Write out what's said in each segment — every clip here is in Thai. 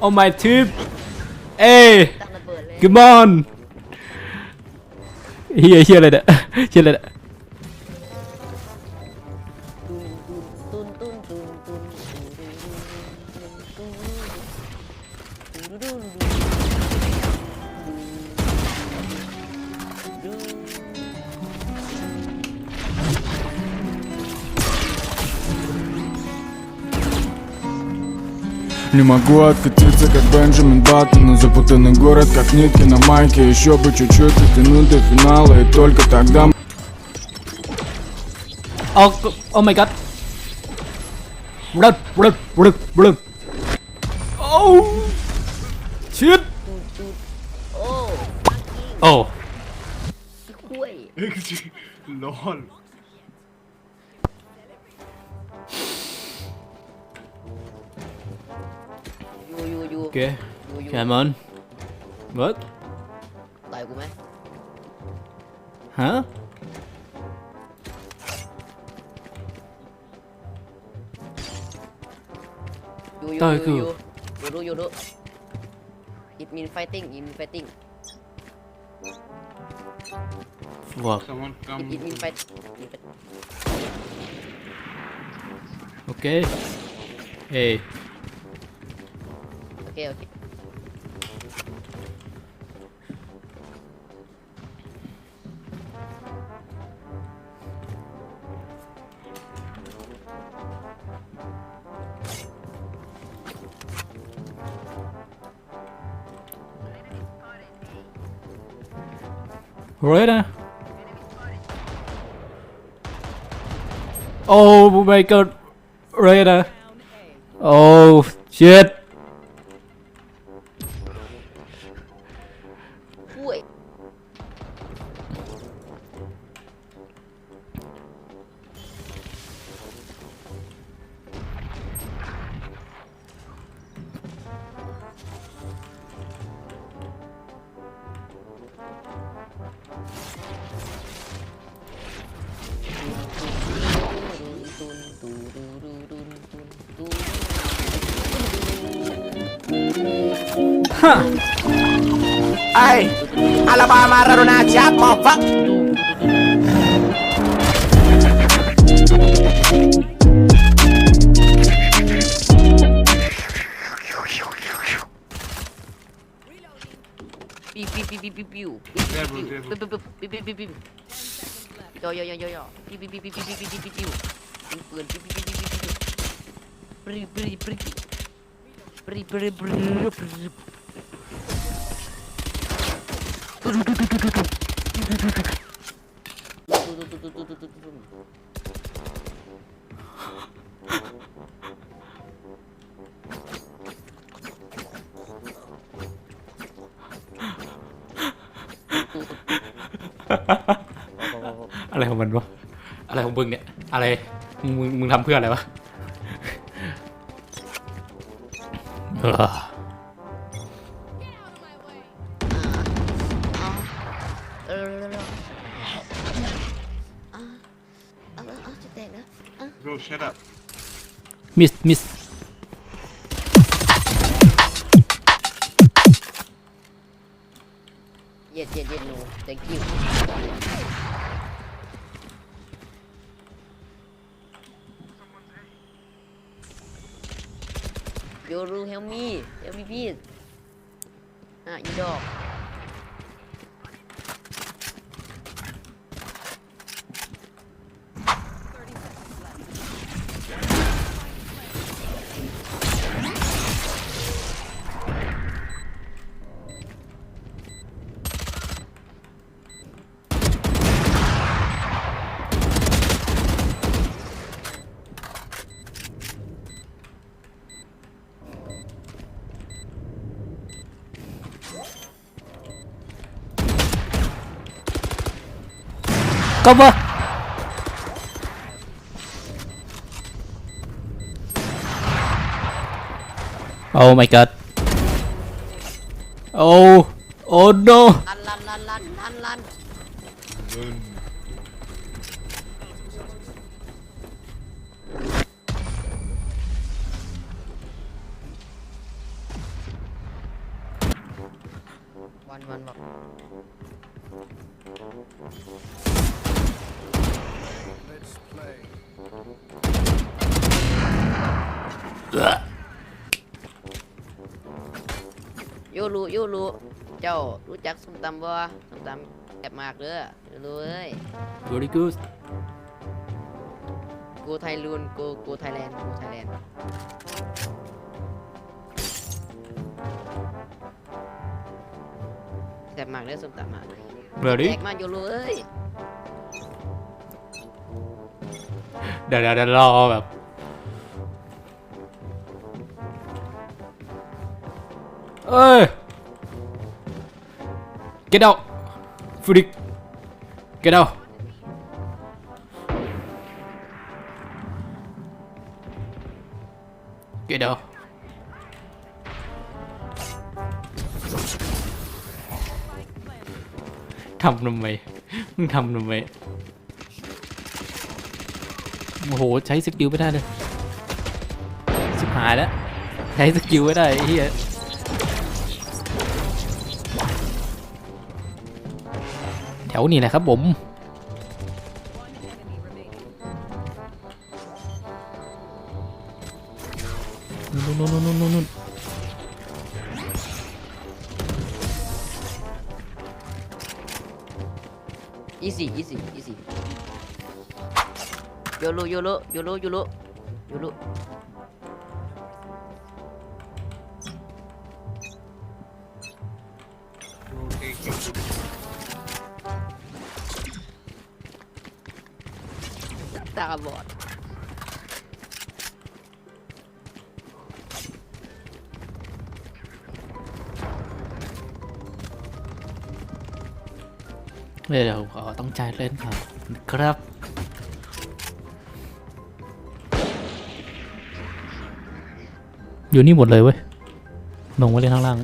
โอ้ไม่ทิบเอ้ยตั้งระเบิมอนเฮียเฮียอะไรเนี่ยเฮียอะไรเนี่ย Не могу откатиться, как Бенджамин Баттон Запутанный город, как нитки на майке. Еще бы чуть-чуть дотяну до финала И только тогда... О, о май гад. Run, run, run, run Оу. Shit Оу. Лол. kìa. Cảm ơn. What tại của má. Hả? Tại cửa Yoru yoru It mean fighting, it mean fighting. Fuck Someone come It, it mean fight Okay. Hey okay, okay. Right? Oh my god. Raider. Oh shit. Huh? Hey, Alabama raro na chop, motherfucker. Yo yo yo yo yo. อะไรของมันวะ อะไรของมึงเนี่ย อะไร มึง มึงมึงทำเพื่ออะไรวะ shit up. Missed, missed. Yes, yes, yes, no. Thank you. Yoru, help me. Help me, please. Ah, you dog. Cover. Oh my god. Oh Oh no. One, one, one. โยรุโยรุเจ้ารู้จักส้มตำบ่ส้มตำแอบมากเด้อโยรุเอ้ย very good กูไทยลูนกูกูไทยแลนด์กูไทยแลนด์แซ่บมากเด้อส้มตำมาก very แจกมาโยรุเอ้ย เดี๋ยวเดี๋ยวเดี๋ยวรอแบบ เอ้ย get out ฟริก get out เกดเอาทำทำไมมึงทำทำไมโอ้โห ใช้สกิลไม่ได้เลยสิบหายแล้ว ใช้สกิลไม่ได้ไอ้เฮีย แถวนี้แหละครับผมนู่นนู่นนู่นนู่นนู่นอีซี่อีซี่อีซี่โยรุโยรุโยรุโยรุโยรุ ตาบอดเดี๋ยวขอต้องใจเล่นครับครับอยู่นี่หมดเลยเว้ยลงไว้เล่นข้างล่าง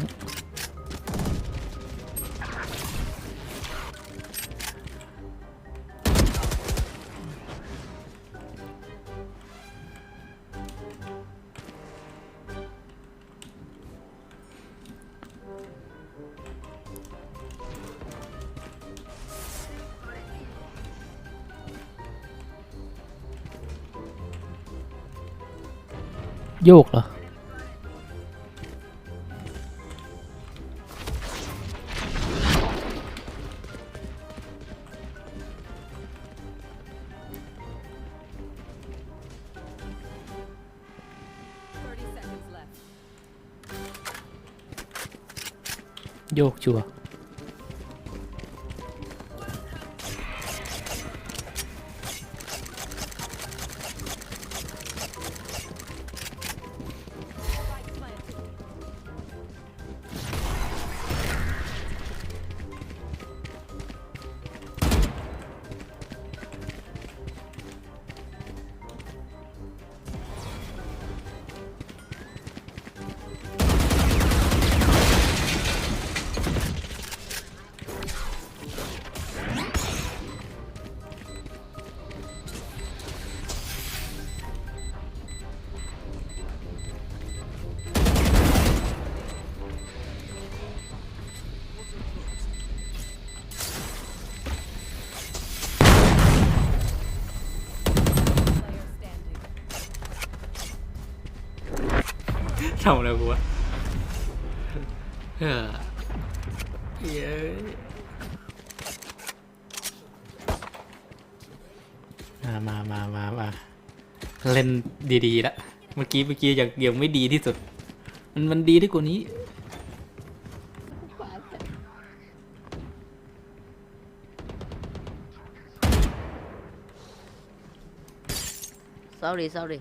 โยกเหรอ โยกชัวร์ ทำอะไรกูวะเฮ้อเย้ยมามามามามาเล่นดีๆละเมื่อกี้เมื่อกี้ยังยังไม่ดีที่สุด มันมันดีที่กว่านี้ sorry sorry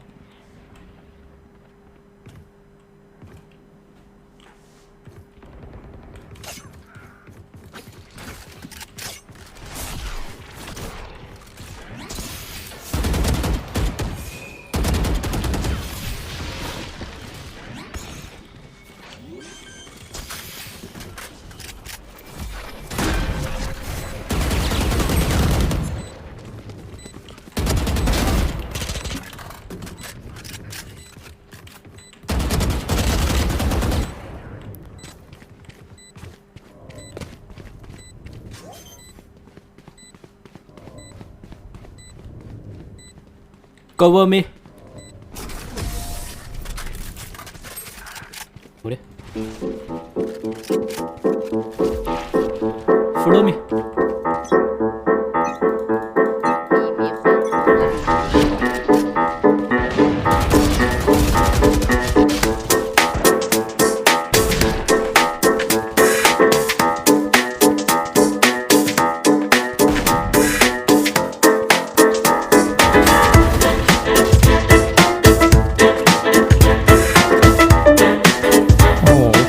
cover me follow me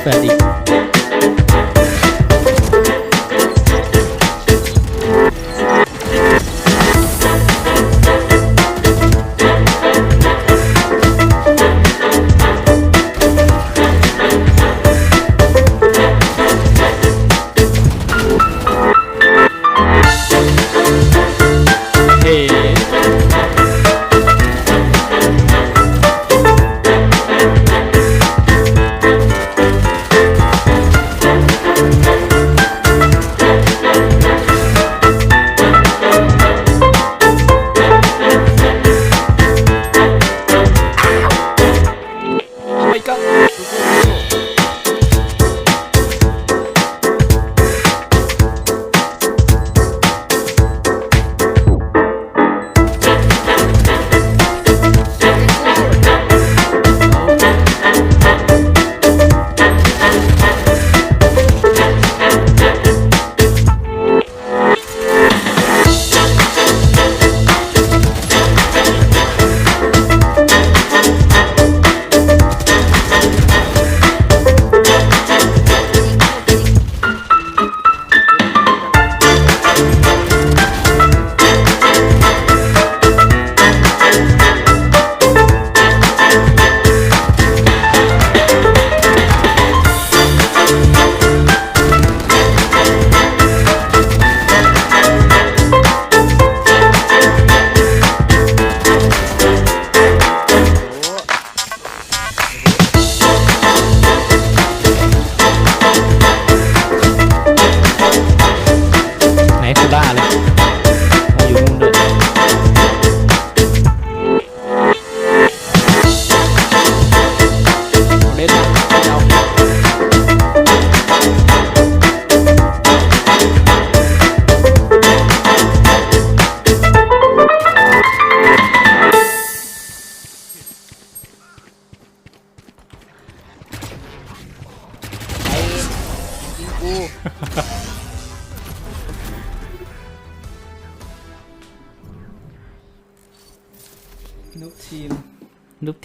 Fatty.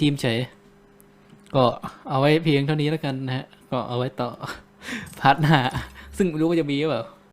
ทีมเฉย ก็เอาไว้เพียงเท่านี้แล้วกันนะฮะ ก็เอาไว้ต่อพาร์ทหน้า ซึ่งไม่รู้ว่าจะมีหรือเปล่า